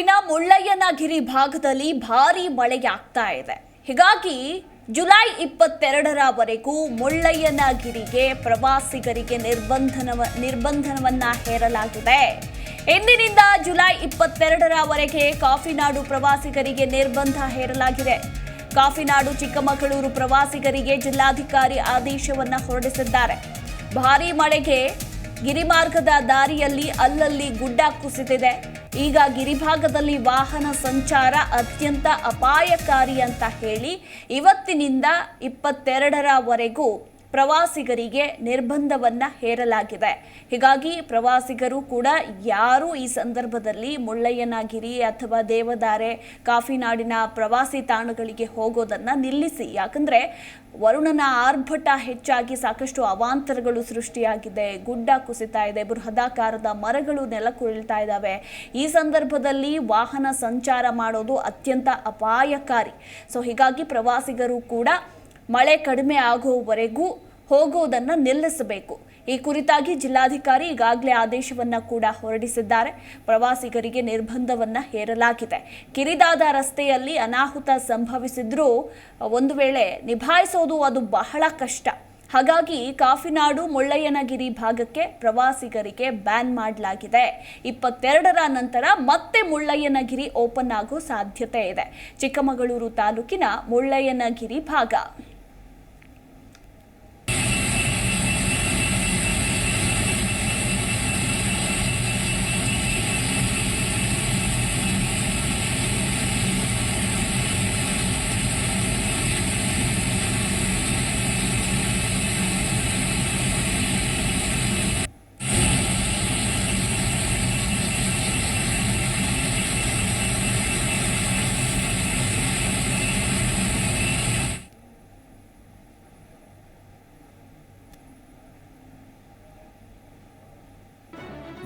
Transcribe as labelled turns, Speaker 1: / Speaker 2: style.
Speaker 1: ಕಾಫಿನಾಡಿನ ಮುಳ್ಳಯ್ಯನಗಿರಿ ಭಾಗದಲ್ಲಿ ಭಾರೀ ಮಳೆಯಾಗ್ತಾ ಇದೆ. ಹೀಗಾಗಿ ಜುಲೈ ಇಪ್ಪತ್ತೆರಡರವರೆಗೂ ಮುಳ್ಳಯ್ಯನಗಿರಿಗೆ ಪ್ರವಾಸಿಗರಿಗೆ ನಿರ್ಬಂಧನವ, ನಿರ್ಬಂಧನವನ್ನ ಹೇರಲಾಗಿದೆ. ಇಂದಿನಿಂದ ಜುಲೈ ಇಪ್ಪತ್ತೆರಡರವರೆಗೆ ಕಾಫಿನಾಡು ಪ್ರವಾಸಿಗರಿಗೆ ನಿರ್ಬಂಧ ಹೇರಲಾಗಿದೆ. ಕಾಫಿನಾಡು ಚಿಕ್ಕಮಗಳೂರು ಪ್ರವಾಸಿಗರಿಗೆ ಜಿಲ್ಲಾಧಿಕಾರಿ ಆದೇಶವನ್ನ ಹೊರಡಿಸಿದ್ದಾರೆ. ಭಾರೀ ಮಳೆಗೆ ಗಿರಿಮಾರ್ಗದ ದಾರಿಯಲ್ಲಿ ಅಲ್ಲಲ್ಲಿ ಗುಡ್ಡ ಕುಸಿದಿದೆ. ಈಗ ಗಿರಿಭಾಗದಲ್ಲಿ ವಾಹನ ಸಂಚಾರ ಅತ್ಯಂತ ಅಪಾಯಕಾರಿ ಅಂತ ಹೇಳಿ ಇವತ್ತಿನಿಂದ ಇಪ್ಪತ್ತೆರಡರವರೆಗೂ ಪ್ರವಾಸಿಗರಿಗೆ ನಿರ್ಬಂಧವನ್ನ ಹೇರಲಾಗಿದೆ. ಹೀಗಾಗಿ ಪ್ರವಾಸಿಗರು ಕೂಡ ಯಾರು ಈ ಸಂದರ್ಭದಲ್ಲಿ ಮುಳ್ಳಯ್ಯನಗಿರಿ ಅಥವಾ ದೇವದಾರೆ, ಕಾಫಿನಾಡಿನ ಪ್ರವಾಸಿ ತಾಣಗಳಿಗೆ ಹೋಗೋದನ್ನ ನಿಲ್ಲಿಸಿ. ಯಾಕಂದ್ರೆ ವರುಣನ ಆರ್ಭಟ ಹೆಚ್ಚಾಗಿ ಸಾಕಷ್ಟು ಅವಾಂತರಗಳು ಸೃಷ್ಟಿಯಾಗಿದೆ. ಗುಡ್ಡ ಕುಸಿತಾ ಇದೆ, ಬೃಹದಾಕಾರದ ಮರಗಳು ನೆಲಕ್ಕುರುಳ್ತಾ ಇದ್ದಾವೆ. ಈ ಸಂದರ್ಭದಲ್ಲಿ ವಾಹನ ಸಂಚಾರ ಮಾಡೋದು ಅತ್ಯಂತ ಅಪಾಯಕಾರಿ. ಸೊ ಹೀಗಾಗಿ ಪ್ರವಾಸಿಗರು ಕೂಡ ಮಳೆ ಕಡಿಮೆ ಆಗುವವರೆಗೂ ಹೋಗುವುದನ್ನು ನಿಲ್ಲಿಸಬೇಕು. ಈ ಕುರಿತಾಗಿ ಜಿಲ್ಲಾಧಿಕಾರಿ ಈಗಾಗಲೇ ಆದೇಶವನ್ನ ಕೂಡ ಹೊರಡಿಸಿದ್ದಾರೆ. ಪ್ರವಾಸಿಗರಿಗೆ ನಿರ್ಬಂಧವನ್ನ ಹೇರಲಾಗಿದೆ. ಕಿರಿದಾದ ರಸ್ತೆಯಲ್ಲಿ ಅನಾಹುತ ಸಂಭವಿಸಿದ್ರೂ ಒಂದು ವೇಳೆ ನಿಭಾಯಿಸೋದು ಅದು ಬಹಳ ಕಷ್ಟ. ಹಾಗಾಗಿ ಕಾಫಿನಾಡು ಮುಳ್ಳಯ್ಯನಗಿರಿ ಭಾಗಕ್ಕೆ ಪ್ರವಾಸಿಗರಿಗೆ ಬ್ಯಾನ್ ಮಾಡಲಾಗಿದೆ. ಇಪ್ಪತ್ತೆರಡರ ನಂತರ ಮತ್ತೆ ಮುಳ್ಳಯ್ಯನಗಿರಿ ಓಪನ್ ಆಗೋ ಸಾಧ್ಯತೆ ಇದೆ. ಚಿಕ್ಕಮಗಳೂರು ತಾಲೂಕಿನ ಮುಳ್ಳಯ್ಯನಗಿರಿ ಭಾಗ.